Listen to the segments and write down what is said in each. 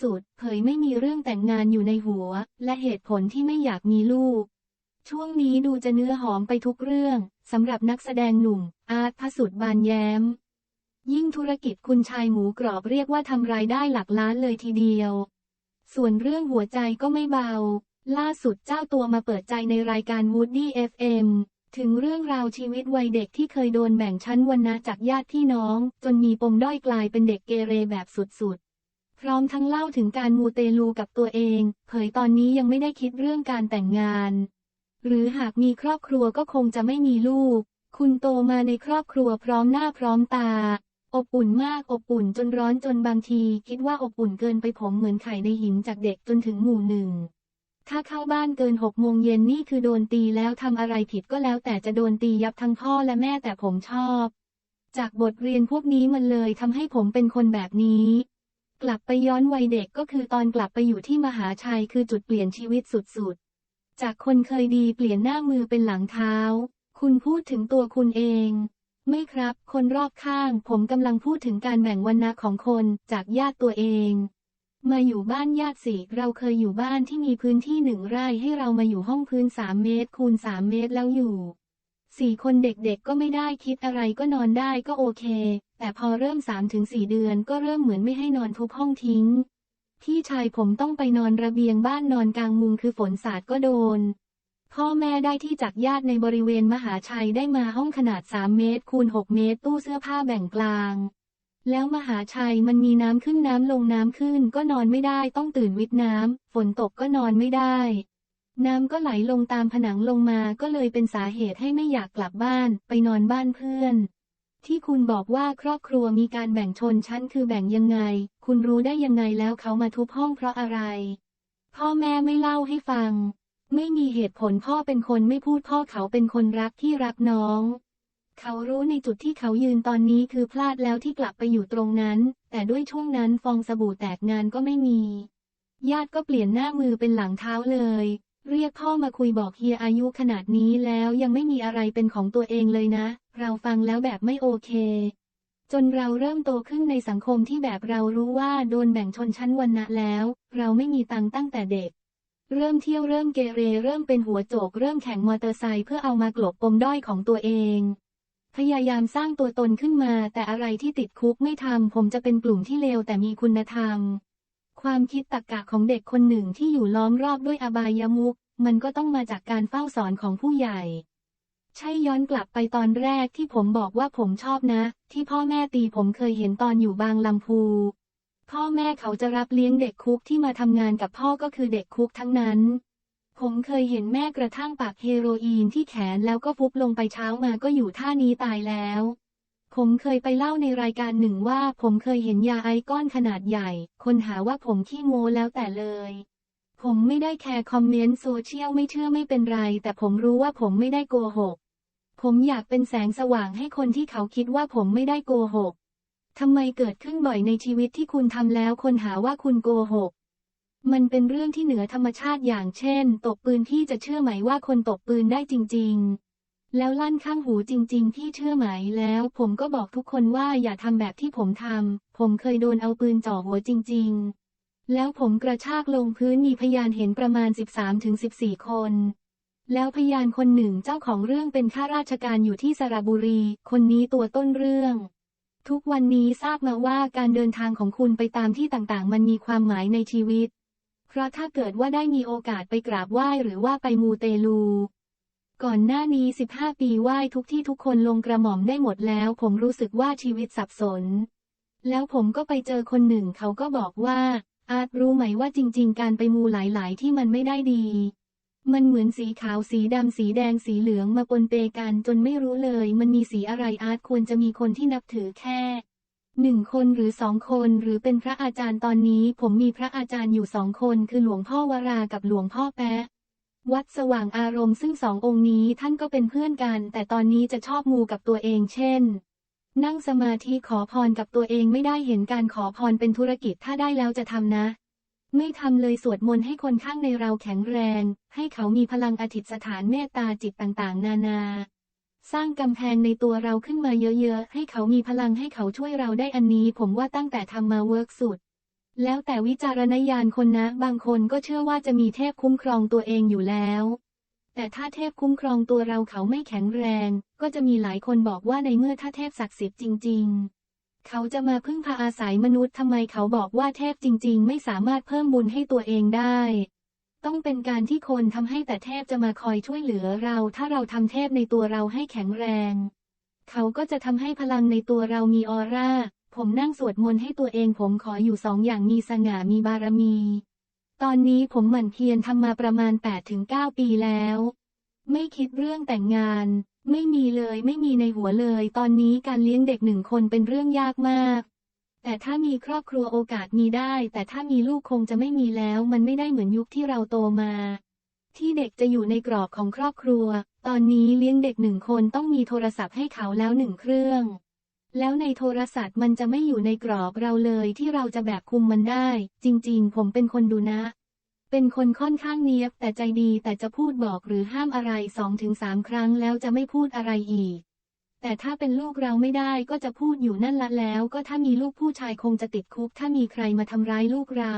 สุด เผยไม่มีเรื่องแต่งงานอยู่ในหัว และเหตุผลที่ไม่อยากมีลูก ช่วงนี้ดูจะเนื้อหอมไปทุกเรื่องสำหรับนักแสดงหนุ่ม อาร์ตพสุดบานแย้ม ยิ่งธุรกิจคุณชายหมูกรอบเรียกว่าทำรายได้หลักล้านเลยทีเดียว ส่วนเรื่องหัวใจก็ไม่เบา ล่าสุดเจ้าตัวมาเปิดใจในรายการ Woody FM ถึงเรื่องราวชีวิตวัยเด็กที่เคยโดนแบ่งชั้นวรรณะจากญาติพี่น้อง จนมีปมด้อยกลายเป็นเด็กเกเรแบบสุดๆ พร้อมทั้งเล่าถึงการมูเตลูกับตัวเอง เผยตอนนี้ยังไม่ได้คิดเรื่องการแต่งงาน หรือหากมีครอบครัวก็คงจะไม่มีลูก คุณโตมาในครอบครัวพร้อมหน้าพร้อมตา อบอุ่นมากอบอุ่นจนร้อนจนบางที คิดว่าอบอุ่นเกินไปผมเหมือนไข่ในหินจากเด็กจนถึงหมู่หนึ่งถ้าเข้าบ้านเกินหกโมงเย็นนี่คือโดนตีแล้วทำอะไรผิดก็แล้วแต่จะโดนตียับทั้งพ่อและแม่แต่ผมชอบ จากบทเรียนพวกนี้มันเลยทำให้ผมเป็นคนแบบนี้ กลับไปย้อนวัยเด็กก็คือตอนกลับไปอยู่ที่มหาชัยคือจุดเปลี่ยนชีวิตสุดๆ จากคนเคยดีเปลี่ยนหน้ามือเป็นหลังเท้า คุณพูดถึงตัวคุณเอง ไม่ครับ คนรอบข้าง ผมกำลังพูดถึงการแบ่งวรรณะของคนจากญาติตัวเอง มาอยู่บ้านญาติสิเราเคยอยู่บ้านที่มีพื้นที่หนึ่งไร่ให้เรามาอยู่ห้องพื้นสามเมตรคูณสามเมตรแล้วอยู่ สี่คนเด็กๆก็ไม่ได้คิดอะไรก็นอนได้ก็โอเค แต่พอเริ่มสามถึงสี่เดือนก็เริ่มเหมือนไม่ให้นอนทุบห้องทิ้งพี่ชายผมต้องไปนอนระเบียงบ้านนอนกลางมุงคือฝนสาดก็โดน พ่อแม่ได้ที่จากญาติในบริเวณมหาชัยได้มาห้องขนาด 3 เมตรคูณ 6 เมตร ตู้เสื้อผ้าแบ่งกลาง แล้วมหาชัยมันมีน้ำขึ้นน้ำลงน้ำขึ้นก็นอนไม่ได้ต้องตื่นวิทน้ำฝนตกก็นอนไม่ได้ น้ำก็ไหลลงตามผนังลงมาก็เลยเป็นสาเหตุให้ไม่อยากกลับบ้านไปนอนบ้านเพื่อน ที่คุณบอกว่าครอบครัวมีการแบ่งชนชั้นคือแบ่งยังไง คุณรู้ได้ยังไงแล้วเขามาทุบห้องเพราะอะไร พ่อแม่ไม่เล่าให้ฟัง ไม่มีเหตุผลพ่อเป็นคนไม่พูดพ่อเขาเป็นคนรักที่รักน้อง เขารู้ในจุดที่เขายืนตอนนี้คือพลาดแล้วที่กลับไปอยู่ตรงนั้น แต่ด้วยช่วงนั้นฟองสบู่แตกงานก็ไม่มี ญาติก็เปลี่ยนหน้ามือเป็นหลังเท้าเลย เรียกพ่อมาคุยบอกเฮียอายุขนาดนี้แล้วยังไม่มีอะไรเป็นของตัวเองเลยนะ เราฟังแล้วแบบไม่โอเค จนเราเริ่มโตขึ้นในสังคมที่แบบเรารู้ว่าโดนแบ่งชนชั้นวรรณะแล้ว เราไม่มีตังตั้งแต่เด็ก เริ่มเที่ยวเริ่มเกเรเริ่มเป็นหัวโจก เริ่มแข่งมอเตอร์ไซค์เพื่อเอามากลบปมด้อยของตัวเอง พยายามสร้างตัวตนขึ้นมา แต่อะไรที่ติดคุกไม่ทำผมจะเป็นกลุ่มที่เลวแต่มีคุณธรรม ความคิดตรรกะของเด็กคนหนึ่งที่อยู่ล้อมรอบด้วยอบายามุขมันก็ต้องมาจากการเฝ้าสอนของผู้ใหญ่ ใช่ย้อนกลับไปตอนแรกที่ผมบอกว่าผมชอบนะ ที่พ่อแม่ตีผมเคยเห็นตอนอยู่บางลำพู พ่อแม่เขาจะรับเลี้ยงเด็กคุกที่มาทำงานกับพ่อก็คือเด็กคุกทั้งนั้น ผมเคยเห็นแม่กระทั่งปากเฮโรอีนที่แขนแล้วก็ฟุบลงไปเช้ามาก็อยู่ท่านี้ตายแล้ว ผมเคยไปเล่าในรายการหนึ่งว่า ผมเคยเห็นยาไอก้อนขนาดใหญ่ คนหาว่าผมขี้โม้แล้วแต่เลย ผมไม่ได้แคร์คอมเมนต์โซเชียลไม่เชื่อไม่เป็นไร แต่ผมรู้ว่าผมไม่ได้โกหก ผมอยากเป็นแสงสว่างให้คนที่เขาคิดว่าผมไม่ได้โกหกทำไมเกิดขึ้นบ่อยในชีวิตที่คุณทำแล้วคนหาว่าคุณโกหก มันเป็นเรื่องที่เหนือธรรมชาติอย่างเช่น ตกปืนพี่จะเชื่อไหมว่าคนตกปืนได้จริง ๆ แล้วลั่นข้างหูจริงๆพี่เชื่อไหมแล้ว ผมก็บอกทุกคนว่าอย่าทำแบบที่ผมทำ ผมเคยโดนเอาปืนจ่อหัวจริง ๆ แล้วผมกระชากลงพื้นมีพยานเห็นประมาณ 13-14 คน แล้วพยานคนหนึ่งเจ้าของเรื่องเป็นข้าราชการอยู่ที่สระบุรี คนนี้ตัวต้นเรื่องทุกวันนี้ทราบมาว่าการเดินทางของคุณไปตามที่ต่างๆ มันมีความหมายในชีวิต เพราะถ้าเกิดว่าได้มีโอกาสไปกราบไหว้หรือว่าไปมูเตลู ก่อนหน้านี้ 15 ปีไหว้ทุกที่ทุกคนลงกระหม่อมได้หมดแล้ว ผมรู้สึกว่าชีวิตสับสน แล้วผมก็ไปเจอคนหนึ่งเขาก็บอกว่า อาจรู้ไหมว่าจริง ๆ การไปมูหลายๆ ที่มันไม่ได้ดี มันเหมือนสีขาวสีดำสีแดงสีเหลืองมาปนเปกันจนไม่รู้เลย มันมีสีอะไรอาจควรจะมีคนที่นับถือแค่หนึ่งคนหรือสองคนหรือเป็นพระอาจารย์ตอนนี้ ผมมีพระอาจารย์อยู่สองคนคือหลวงพ่อวรากับหลวงพ่อแปะ วัดสว่างอารมณ์ซึ่งสององค์นี้ท่านก็เป็นเพื่อนกัน แต่ตอนนี้จะชอบมูกับตัวเองเช่น นั่งสมาธิขอพรกับตัวเองไม่ได้เห็นการขอพรเป็นธุรกิจถ้าได้แล้วจะทำนะ ไม่ทำเลยสวดมนต์ให้คนข้างในเราแข็งแรง ให้เขามีพลังอธิษฐานเมตตาจิตต่างๆ นานา สร้างกำแพงในตัวเราขึ้นมาเยอะๆ ให้เขามีพลังให้เขาช่วยเราได้อันนี้ ผมว่าตั้งแต่ทำมาเวิร์กสุด แล้วแต่วิจารณญาณคนนะ บางคนก็เชื่อว่าจะมีเทพคุ้มครองตัวเองอยู่แล้ว แต่ถ้าเทพคุ้มครองตัวเราเขาไม่แข็งแรง ก็จะมีหลายคนบอกว่าในเมื่อถ้าเทพศักดิ์สิทธิ์จริง ๆ เขาจะมาพึ่งพาอาศัยมนุษย์ทำไมเขาบอกว่าเทพจริง ๆ ไม่สามารถเพิ่มบุญให้ตัวเองได้ ต้องเป็นการที่คนทำให้แต่เทพจะมาคอยช่วยเหลือเรา ถ้าเราทำเทพในตัวเราให้แข็งแรง เขาก็จะทำให้พลังในตัวเรามีออร่า ผมนั่งสวดมนต์ให้ตัวเองผมขออยู่สองอย่างมีสง่ามีบารมี ตอนนี้ผมหมั่นเพียรทำมาประมาณ 8-9 ปีแล้ว ไม่คิดเรื่องแต่งงาน ไม่มีเลยไม่มีในหัวเลย ตอนนี้การเลี้ยงเด็กหนึ่งคนเป็นเรื่องยากมาก แต่ถ้ามีครอบครัวโอกาสมีได้ แต่ถ้ามีลูกคงจะไม่มีแล้ว มันไม่ได้เหมือนยุคที่เราโตมา ที่เด็กจะอยู่ในกรอบของครอบครัว ตอนนี้เลี้ยงเด็กหนึ่งคนต้องมีโทรศัพท์ให้เขาแล้วหนึ่งเครื่อง แล้วในโทรศัพท์มันจะไม่อยู่ในกรอบเราเลยที่เราจะแบบคุมมันได้ จริงๆ ผมเป็นคนดูนะ เป็นคนค่อนข้างเนียบแต่ใจดีแต่จะพูดบอกหรือห้ามอะไรสองถึงสามครั้งแล้วจะไม่พูดอะไรอีก แต่ถ้าเป็นลูกเราไม่ได้ก็จะพูดอยู่นั่นละแล้ว ก็ถ้ามีลูกผู้ชายคงจะติดคุก ถ้ามีใครมาทำร้ายลูกเรา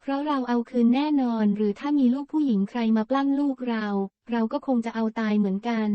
เพราะเราเอาคืนแน่นอน หรือถ้ามีลูกผู้หญิงใครมาปล้ำลูกเรา เราก็คงจะเอาตายเหมือนกัน